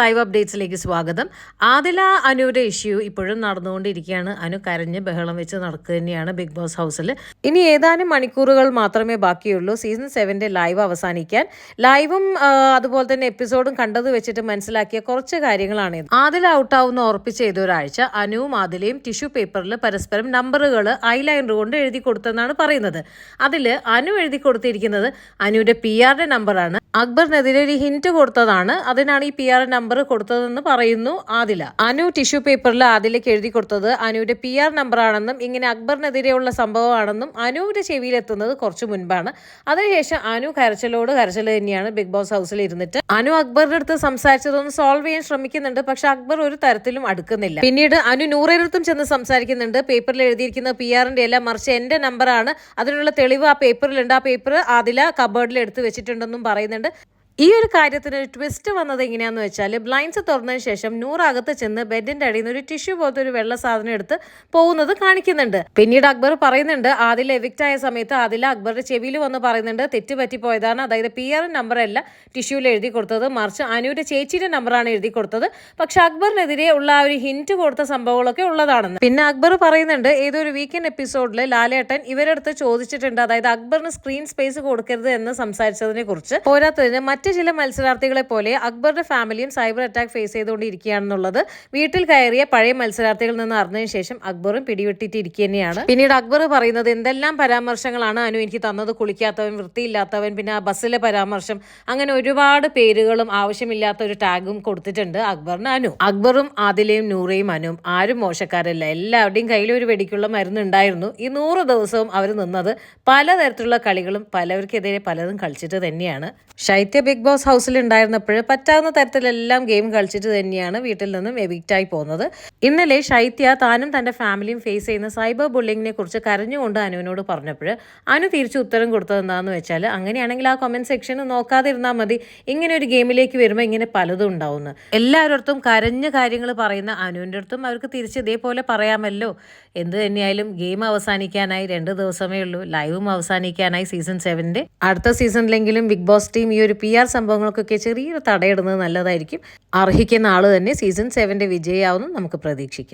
Live അപ്ഡേറ്റ്സിലേക്ക് സ്വാഗതം. ആദില അനുവിന്റെ issue ഇപ്പോഴും നടന്നുകൊണ്ടിരിക്കുകയാണ്. അനു കരഞ്ഞ് ബഹളം വെച്ച് നടക്കുക തന്നെയാണ് ബിഗ് ബോസ് ഹൗസിൽ. ഇനി ഏതാനും മണിക്കൂറുകൾ മാത്രമേ ബാക്കിയുള്ളൂ. സീസൺ സെവന്റെ ലൈവ് അവസാനിക്കാൻ. ലൈവും അതുപോലെ തന്നെ എപ്പിസോഡും കണ്ടത് വെച്ചിട്ട് മനസ്സിലാക്കിയ കുറച്ച് കാര്യങ്ങളാണ്. ആദില ഔട്ടാവുന്ന ഉറപ്പിച്ച ഏതൊരാഴ്ച അനുവും ആദിലയും ടിഷ്യൂ പേപ്പറിൽ പരസ്പരം നമ്പറുകൾ ഐലൈനർ കൊണ്ട് എഴുതി കൊടുത്തെന്നാണ് പറയുന്നത്. അതിൽ അനു എഴുതി കൊടുത്തിരിക്കുന്നത് അനുവിന്റെ പി ആറിന്റെ നമ്പറാണ്. അക്ബറിനെതിരെ ഒരു ഹിന്റ് കൊടുത്തതാണ്. അതിനാണ് ഈ പി ആർ നമ്പർ കൊടുത്തതെന്ന് പറയുന്നു ആദില. അനു ടിഷ്യൂ പേപ്പറിൽ ആദിലേക്ക് എഴുതി കൊടുത്തത് അനുവിന്റെ പി ആർ നമ്പർ ആണെന്നും ഇങ്ങനെ അക്ബറിനെതിരെയുള്ള സംഭവമാണെന്നും അനുവിന്റെ ചെവിയിൽ എത്തുന്നത് കുറച്ചു മുൻപാണ്. അതിനുശേഷം അനു കരച്ചിലോട് കരച്ചിൽ തന്നെയാണ് ബിഗ് ബോസ് ഹൗസിൽ ഇരുന്നിട്ട് അനു അക്ബറിന്റെ അടുത്ത് സംസാരിച്ചതൊന്ന് സോൾവ് ചെയ്യാൻ ശ്രമിക്കുന്നുണ്ട്. പക്ഷെ അക്ബർ ഒരു തരത്തിലും അടുക്കുന്നില്ല. പിന്നീട് അനു നൂറേരത്തും ചെന്ന് സംസാരിക്കുന്നുണ്ട്. പേപ്പറിൽ എഴുതിയിരിക്കുന്ന പി ആറിന്റെ എല്ലാം മറിച്ച് എന്റെ നമ്പറാണ് അതിനുള്ള തെളിവ് ആ പേപ്പറിലുണ്ട് ആ പേപ്പർ ആദില കബേർഡിൽ എടുത്ത് വെച്ചിട്ടുണ്ടെന്നും പറയുന്നുണ്ട്. വെച്ചിട്ടുണ്ട് ഈ ഒരു കാര്യത്തിന് ഒരു ട്വിസ്റ്റ് വന്നത് എങ്ങനെയാണെന്ന് വെച്ചാൽ ബ്ലൈൻഡ്സ് തുറന്നതിന് ശേഷം നൂറകത്ത് ചെന്ന് ബെഡിന്റെ അടിയിൽ നിന്ന് ഒരു ടിഷ്യൂ പോലത്തെ ഒരു വെള്ള സാധനം എടുത്ത് പോകുന്നത് കാണിക്കുന്നുണ്ട്. പിന്നീട് അക്ബർ പറയുന്നുണ്ട് ആദില എവിക്റ്റ് ആയ സമയത്ത് ആദില അക്ബറുടെ ചെവിയിൽ വന്ന് പറയുന്നുണ്ട് തെറ്റ് പറ്റിപ്പോയതാണ്. അതായത് പി ആർ നമ്പർ അല്ല ടിഷ്യൂവിൽ എഴുതി കൊടുത്തത്. മറിച്ച് അനുവിന്റെ ചേച്ചിയുടെ നമ്പറാണ് എഴുതി കൊടുത്തത്. പക്ഷെ അക്ബറിനെതിരെ ഉള്ള ആ ഒരു ഹിന്റ് കൊടുത്ത സംഭവങ്ങളൊക്കെ ഉള്ളതാണെന്ന്. പിന്നെ അക്ബർ പറയുന്നുണ്ട് ഏതൊരു വീക്കെൻഡ് എപ്പിസോഡിൽ ലാലേട്ടൻ ഇവരടുത്ത് ചോദിച്ചിട്ടുണ്ട് അതായത് അക്ബറിന് സ്ക്രീൻ സ്പേസ് കൊടുക്കരുത് എന്ന് സംസാരിച്ചതിനെ കുറിച്ച്. പോരാത്തതിന് മറ്റ് ചില മത്സരാർത്ഥികളെ പോലെ അക്ബറുടെ ഫാമിലിയും സൈബർ അറ്റാക്ക് ഫേസ് ചെയ്തുകൊണ്ടിരിക്കുകയാണെന്നുള്ളത് വീട്ടിൽ കയറിയ പഴയ മത്സരാർത്ഥികളിൽ നിന്ന് അറിഞ്ഞതിന് ശേഷം അക്ബറും പിടിവിട്ടിട്ടിരിക്കുക തന്നെയാണ്. പിന്നീട് അക്ബർ പറയുന്നത് എന്തെല്ലാം പരാമർശങ്ങളാണ് അനു എനിക്ക് തന്നത്? കുളിക്കാത്തവൻ വൃത്തിയില്ലാത്തവൻ പിന്നെ ആ ബസ്സിലെ പരാമർശം. അങ്ങനെ ഒരുപാട് പേരുകളും ആവശ്യമില്ലാത്ത ഒരു ടാഗും കൊടുത്തിട്ടുണ്ട് അക്ബറിന് അനു. അക്ബറും ആദിലയും നൂറയും അനുവും ആരും മോശക്കാരല്ല. എല്ലാവരുടെയും കയ്യിൽ ഒരു വെടിക്കുള്ള മരുന്ന് ഉണ്ടായിരുന്നു. ഈ നൂറ് ദിവസവും അവർ നിന്നത് പലതരത്തിലുള്ള കളികളും പലവർക്കെതിരെ പലതും കളിച്ചിട്ട് തന്നെയാണ്. ശൈത്യ ബിഗ് ബോസ് ഹൗസിൽ ഉണ്ടായിരുന്നപ്പോൾ പറ്റാവുന്ന തരത്തിലെല്ലാം ഗെയിം കളിച്ചിട്ട് തന്നെയാണ് വീട്ടിൽ നിന്നും എവിക്റ്റായി പോകുന്നത്. ഇന്നലെ ശൈത്യ താനും തന്റെ ഫാമിലിയും ഫേസ് ചെയ്യുന്ന സൈബർ ബുള്ളിങ്ങിനെ കുറിച്ച് കരഞ്ഞുകൊണ്ട് അനുവിനോട് പറഞ്ഞപ്പോൾ അനു തിരിച്ചു ഉത്തരം കൊടുത്തത് എന്താണെന്ന് വെച്ചാൽ അങ്ങനെയാണെങ്കിൽ ആ കമന്റ് സെക്ഷൻ നോക്കാതിരുന്നാൽ മതി. ഇങ്ങനെ ഒരു ഗെയിമിലേക്ക് വരുമ്പോൾ ഇങ്ങനെ പലതും ഉണ്ടാവുന്നു. എല്ലാവരുടെ കരഞ്ഞ കാര്യങ്ങൾ പറയുന്ന അനുവിന്റെ അടുത്തും അവർക്ക് തിരിച്ച് ഇതേപോലെ പറയാമല്ലോ. എന്ത് തന്നെയായാലും ഗെയിം അവസാനിക്കാനായി രണ്ട് ദിവസമേ ഉള്ളൂ. ലൈവും അവസാനിക്കാനായി സീസൺ സെവന്റെ അടുത്ത സീസണിലെങ്കിലും ബിഗ് ബോസ് ടീം ഈ ഒരു പി ആർ സംഭവങ്ങൾക്കൊക്കെ ചെറിയൊരു തടയിടുന്നത് നല്ലതായിരിക്കും. അർഹിക്കുന്ന ആൾ തന്നെ സീസൺ സെവന്റെ വിജയമാവുന്നു നമുക്ക് പ്രതീക്ഷിക്കാം.